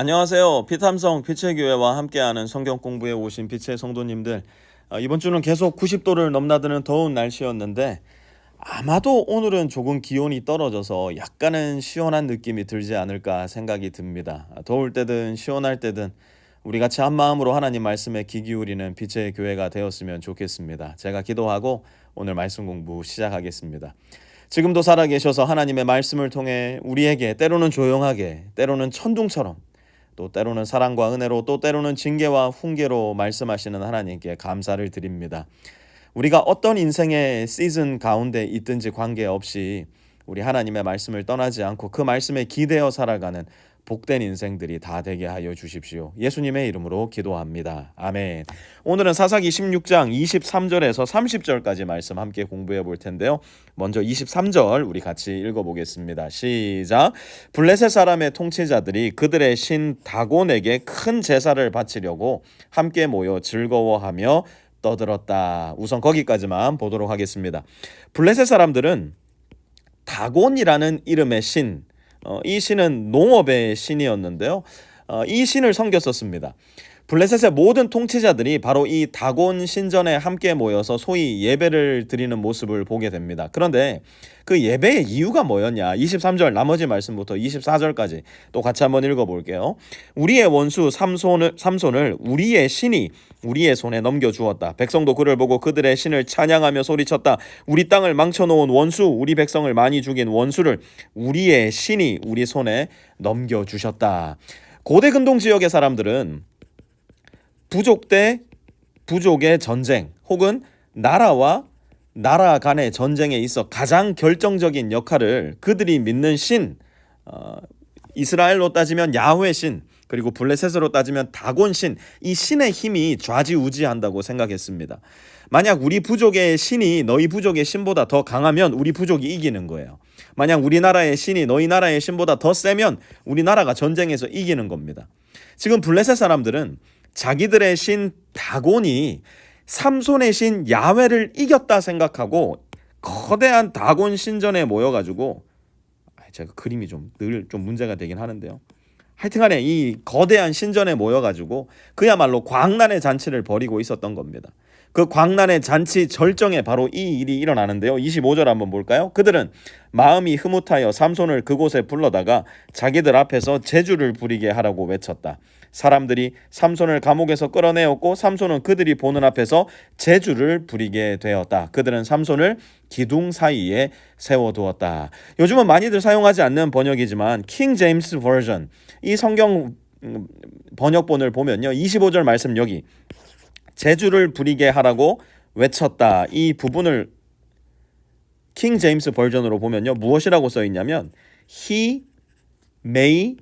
안녕하세요. 피탐성 빛의 교회와 함께하는 성경 공부에 오신 빛의 성도님들. 어, 이번 주는 계속 90도를 넘나드는 더운 날씨였는데 아마도 오늘은 조금 기온이 떨어져서 약간은 시원한 느낌이 들지 않을까 생각이 듭니다. 아, 더울 때든 시원할 때든 우리 같이 한 마음으로 하나님 말씀에 귀 기울이는 빛의 교회가 되었으면 좋겠습니다. 제가 기도하고 오늘 말씀 공부 시작하겠습니다. 지금도 살아계셔서 하나님의 말씀을 통해 우리에게 때로는 조용하게, 때로는 천둥처럼, 또 때로는 사랑과 은혜로, 또 때로는 징계와 훈계로 말씀하시는 하나님께 감사를 드립니다. 우리가 어떤 인생의 시즌 가운데 있든지 관계없이 우리 하나님의 말씀을 떠나지 않고 그 말씀에 기대어 살아가는 복된 인생들이 다 되게 하여 주십시오. 예수님의 이름으로 기도합니다. 아멘. 오늘은 사사기 16장 23절에서 30절까지 말씀 함께 공부해 볼 텐데요. 먼저 23절 우리 같이 읽어 보겠습니다. 시작. 블레셋 사람의 통치자들이 그들의 신 다곤에게 큰 제사를 바치려고 함께 모여 즐거워하며 떠들었다. 우선 거기까지만 보도록 하겠습니다. 블레셋 사람들은 다곤이라는 이름의 신, 어, 이 신은 농업의 신이었는데요. 어, 이 신을 섬겼었습니다. 블레셋의 모든 통치자들이 바로 이 다곤 신전에 함께 모여서 소위 예배를 드리는 모습을 보게 됩니다. 그런데 그 예배의 이유가 뭐였냐? 23절 나머지 말씀부터 24절까지 또 같이 한번 읽어 볼게요. 우리의 원수 삼손을 삼손을 우리의 신이 우리의 손에 넘겨 주었다. 백성도 그를 보고 그들의 신을 찬양하며 소리쳤다. 우리 땅을 망쳐 놓은 원수, 우리 백성을 많이 죽인 원수를 우리의 신이 우리 손에 넘겨 주셨다. 고대 근동 지역의 사람들은 부족 대 부족의 전쟁 혹은 나라와 나라 간의 전쟁에 있어 가장 결정적인 역할을 그들이 믿는 신 어, 이스라엘로 따지면 야훼 신 그리고 블레셋으로 따지면 다곤 신 이 신의 힘이 좌지우지한다고 생각했습니다. 만약 우리 부족의 신이 너희 부족의 신보다 더 강하면 우리 부족이 이기는 거예요. 만약 우리나라의 신이 너희 나라의 신보다 더 세면 우리나라가 전쟁에서 이기는 겁니다. 지금 블레셋 사람들은 자기들의 신 다곤이 삼손의 신 야훼를 이겼다 생각하고 거대한 다곤 신전에 모여가지고 아, 제가 그림이 좀늘좀 문제가 되긴 하는데요. 하여튼간에 이 거대한 신전에 모여가지고 그야말로 광란의 잔치를 벌이고 있었던 겁니다. 그 광란의 잔치 절정에 바로 이 일이 일어나는데요. 25절 한번 볼까요? 그들은 마음이 흐뭇하여 삼손을 그곳에 불러다가 자기들 앞에서 제주를 부리게 하라고 외쳤다. 사람들이 삼손을 감옥에서 끌어내었고 삼손은 그들이 보는 앞에서 제주를 부리게 되었다. 그들은 삼손을 기둥 사이에 세워두었다. 요즘은 많이들 사용하지 않는 번역이지만 킹 제임스 버전 이 성경 음, 번역본을 보면요. 25절 말씀 여기 제주를 부리게 하라고 외쳤다. 이 부분을 킹 제임스 버전으로 보면요. 무엇이라고 써 있냐면 he may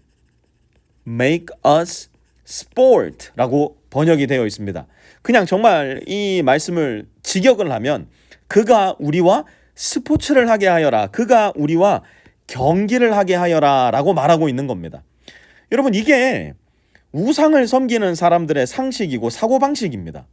make us sport라고 번역이 되어 있습니다. 그냥 정말 이 말씀을 직역을 하면 그가 우리와 스포츠를 하게 하여라. 그가 우리와 경기를 하게 하여라라고 말하고 있는 겁니다. 여러분 이게 우상을 섬기는 사람들의 상식이고 사고방식입니다.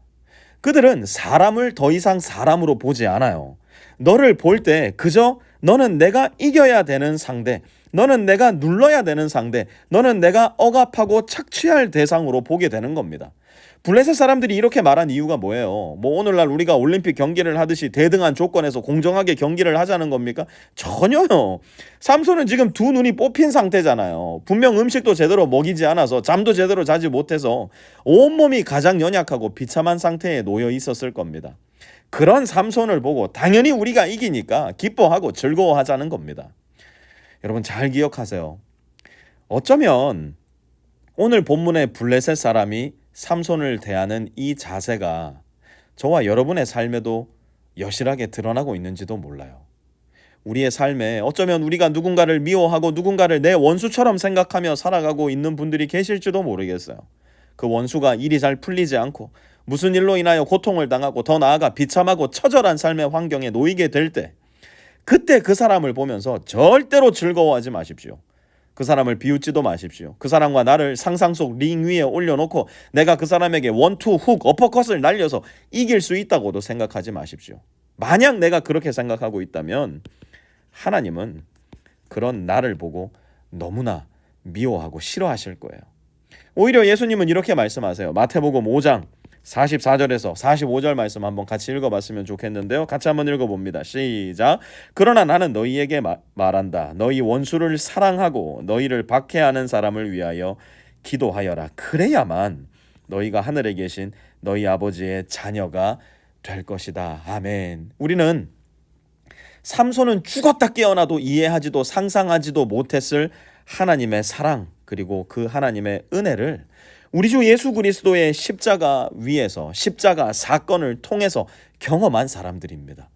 그들은 사람을 더 이상 사람으로 보지 않아요. 너를 볼 때 그저 너는 내가 이겨야 되는 상대, 너는 내가 눌러야 되는 상대, 너는 내가 억압하고 착취할 대상으로 보게 되는 겁니다. 블레셋 사람들이 이렇게 말한 이유가 뭐예요? 뭐 오늘날 우리가 올림픽 경기를 하듯이 대등한 조건에서 공정하게 경기를 하자는 겁니까? 전혀요. 삼손은 지금 두 눈이 뽑힌 상태잖아요. 분명 음식도 제대로 먹이지 않아서 잠도 제대로 자지 못해서 온몸이 가장 연약하고 비참한 상태에 놓여 있었을 겁니다. 그런 삼손을 보고 당연히 우리가 이기니까 기뻐하고 즐거워하자는 겁니다. 여러분 잘 기억하세요. 어쩌면 오늘 본문의 블레셋 사람이 삼손을 대하는 이 자세가 저와 여러분의 삶에도 여실하게 드러나고 있는지도 몰라요. 우리의 삶에 어쩌면 우리가 누군가를 미워하고 누군가를 내 원수처럼 생각하며 살아가고 있는 분들이 계실지도 모르겠어요. 그 원수가 일이 잘 풀리지 않고 무슨 일로 인하여 고통을 당하고 더 나아가 비참하고 처절한 삶의 환경에 놓이게 될 때 그때 그 사람을 보면서 절대로 즐거워하지 마십시오. 그 사람을 비웃지도 마십시오. 그 사람과 나를 상상 속 링 위에 올려놓고 내가 그 사람에게 원투 훅 어퍼컷을 날려서 이길 수 있다고도 생각하지 마십시오. 만약 내가 그렇게 생각하고 있다면 하나님은 그런 나를 보고 너무나 미워하고 싫어하실 거예요. 오히려 예수님은 이렇게 말씀하세요. 마태복음 5장 44절에서 45절 말씀 한번 같이 읽어봤으면 좋겠는데요. 같이 한번 읽어봅니다. 시작. 그러나 나는 너희에게 마, 말한다. 너희 원수를 사랑하고 너희를 박해하는 사람을 위하여 기도하여라. 그래야만 너희가 하늘에 계신 너희 아버지의 자녀가 될 것이다. 아멘. 우리는 삼손은 죽었다 깨어나도 이해하지도 상상하지도 못했을 하나님의 사랑 그리고 그 하나님의 은혜를 우리 주 예수 그리스도의 십자가 위에서 십자가 사건을 통해서 경험한 사람들입니다.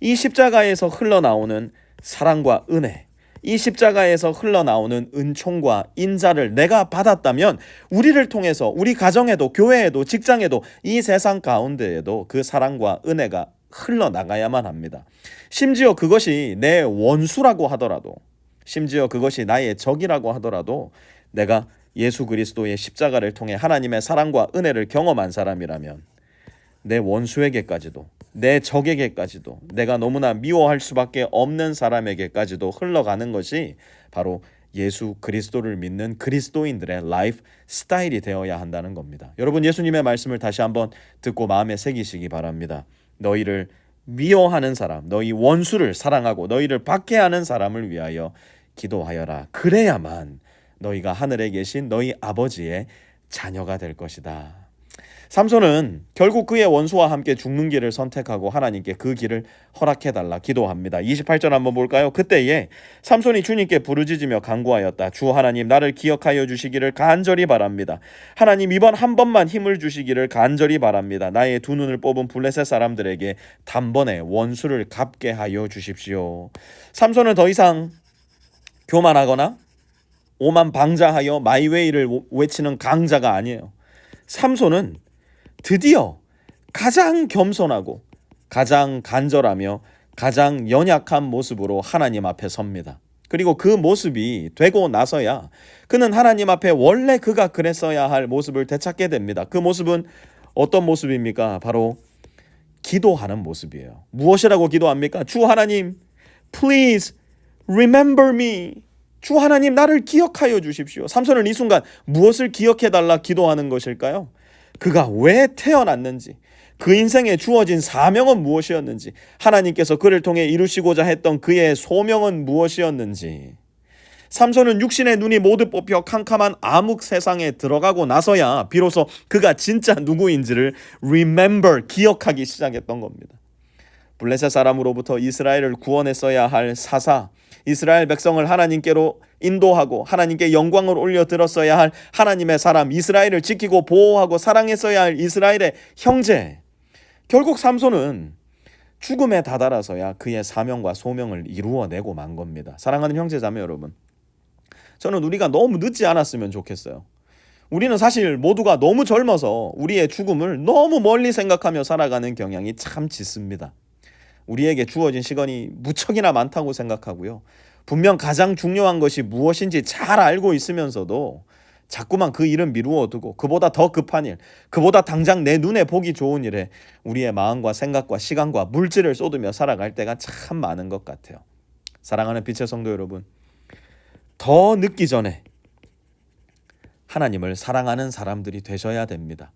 이 십자가에서 흘러나오는 사랑과 은혜, 이 십자가에서 흘러나오는 은총과 인자를 내가 받았다면 우리를 통해서 우리 가정에도 교회에도 직장에도 이 세상 가운데에도 그 사랑과 은혜가 흘러나가야만 합니다. 심지어 그것이 내 원수라고 하더라도 심지어 그것이 나의 적이라고 하더라도 내가 예수 그리스도의 십자가를 통해 하나님의 사랑과 은혜를 경험한 사람이라면 내 원수에게까지도 내 적에게까지도 내가 너무나 미워할 수밖에 없는 사람에게까지도 흘러가는 것이 바로 예수 그리스도를 믿는 그리스도인들의 라이프 스타일이 되어야 한다는 겁니다. 여러분 예수님의 말씀을 다시 한번 듣고 마음에 새기시기 바랍니다. 너희를 미워하는 사람, 너희 원수를 사랑하고 너희를 박해하는 사람을 위하여 기도하여라. 그래야만 너희가 하늘에 계신 너희 아버지의 자녀가 될 것이다. 삼손은 결국 그의 원수와 함께 죽는 길을 선택하고 하나님께 그 길을 허락해 달라 기도합니다. 28절 한번 볼까요? 그때에 삼손이 주님께 부르짖으며 간구하였다. 주 하나님 나를 기억하여 주시기를 간절히 바랍니다. 하나님 이번 한 번만 힘을 주시기를 간절히 바랍니다. 나의 두 눈을 뽑은 블레셋 사람들에게 단번에 원수를 갚게 하여 주십시오. 삼손은 더 이상 교만하거나 오만 방자하여 마이웨이를 외치는 강자가 아니에요. 삼손은 드디어 가장 겸손하고 가장 간절하며 가장 연약한 모습으로 하나님 앞에 섭니다. 그리고 그 모습이 되고 나서야 그는 하나님 앞에 원래 그가 그랬어야 할 모습을 되찾게 됩니다. 그 모습은 어떤 모습입니까? 바로 기도하는 모습이에요. 무엇이라고 기도합니까? 주 하나님, please remember me. 주 하나님 나를 기억하여 주십시오. 삼손은 이 순간 무엇을 기억해 달라 기도하는 것일까요? 그가 왜 태어났는지, 그 인생에 주어진 사명은 무엇이었는지, 하나님께서 그를 통해 이루시고자 했던 그의 소명은 무엇이었는지. 삼손은 육신의 눈이 모두 뽑혀 캄캄한 암흑 세상에 들어가고 나서야 비로소 그가 진짜 누구인지를 remember 기억하기 시작했던 겁니다. 블레셋 사람으로부터 이스라엘을 구원했어야 할 사사, 이스라엘 백성을 하나님께로 인도하고 하나님께 영광을 올려 들었어야 할 하나님의 사람, 이스라엘을 지키고 보호하고 사랑했어야 할 이스라엘의 형제. 결국 삼손은 죽음에 다다라서야 그의 사명과 소명을 이루어내고 만 겁니다. 사랑하는 형제 자매 여러분. 저는 우리가 너무 늦지 않았으면 좋겠어요. 우리는 사실 모두가 너무 젊어서 우리의 죽음을 너무 멀리 생각하며 살아가는 경향이 참 짙습니다. 우리에게 주어진 시간이 무척이나 많다고 생각하고요. 분명 가장 중요한 것이 무엇인지 잘 알고 있으면서도 자꾸만 그 일은 미루어 두고 그보다 더 급한 일, 그보다 당장 내 눈에 보기 좋은 일에 우리의 마음과 생각과 시간과 물질을 쏟으며 살아갈 때가 참 많은 것 같아요. 사랑하는 빛의 성도 여러분, 더 늦기 전에 하나님을 사랑하는 사람들이 되셔야 됩니다.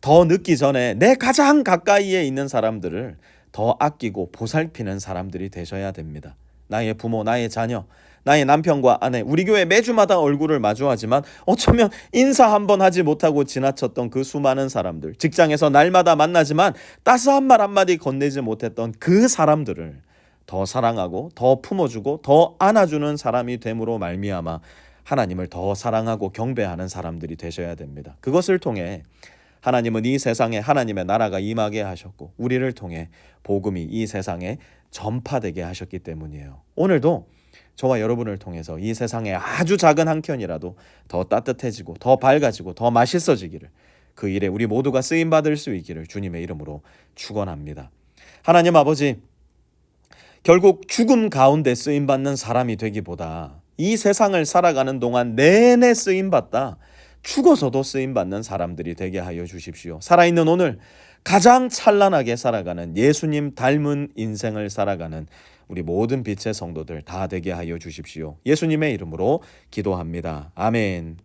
더 늦기 전에 내 가장 가까이에 있는 사람들을 더 아끼고 보살피는 사람들이 되셔야 됩니다. 나의 부모, 나의 자녀, 나의 남편과 아내, 우리 교회 매주마다 얼굴을 마주하지만 어쩌면 인사 한 번 하지 못하고 지나쳤던 그 수많은 사람들, 직장에서 날마다 만나지만 따스한 말 한마디 건네지 못했던 그 사람들을 더 사랑하고 더 품어주고 더 안아주는 사람이 됨으로 말미암아 하나님을 더 사랑하고 경배하는 사람들이 되셔야 됩니다. 그것을 통해 하나님은 이 세상에 하나님의 나라가 임하게 하셨고 우리를 통해 복음이 이 세상에 전파되게 하셨기 때문이에요. 오늘도 저와 여러분을 통해서 이 세상에 아주 작은 한 켠이라도 더 따뜻해지고 더 밝아지고 더 맛있어지기를 그 일에 우리 모두가 쓰임 받을 수 있기를 주님의 이름으로 축원합니다. 하나님 아버지 결국 죽음 가운데 쓰임 받는 사람이 되기보다 이 세상을 살아가는 동안 내내 쓰임 받다 죽어서도 쓰임 받는 사람들이 되게 하여 주십시오. 살아있는 오늘 가장 찬란하게 살아가는 예수님 닮은 인생을 살아가는 우리 모든 빛의 성도들 다 되게 하여 주십시오. 예수님의 이름으로 기도합니다. 아멘.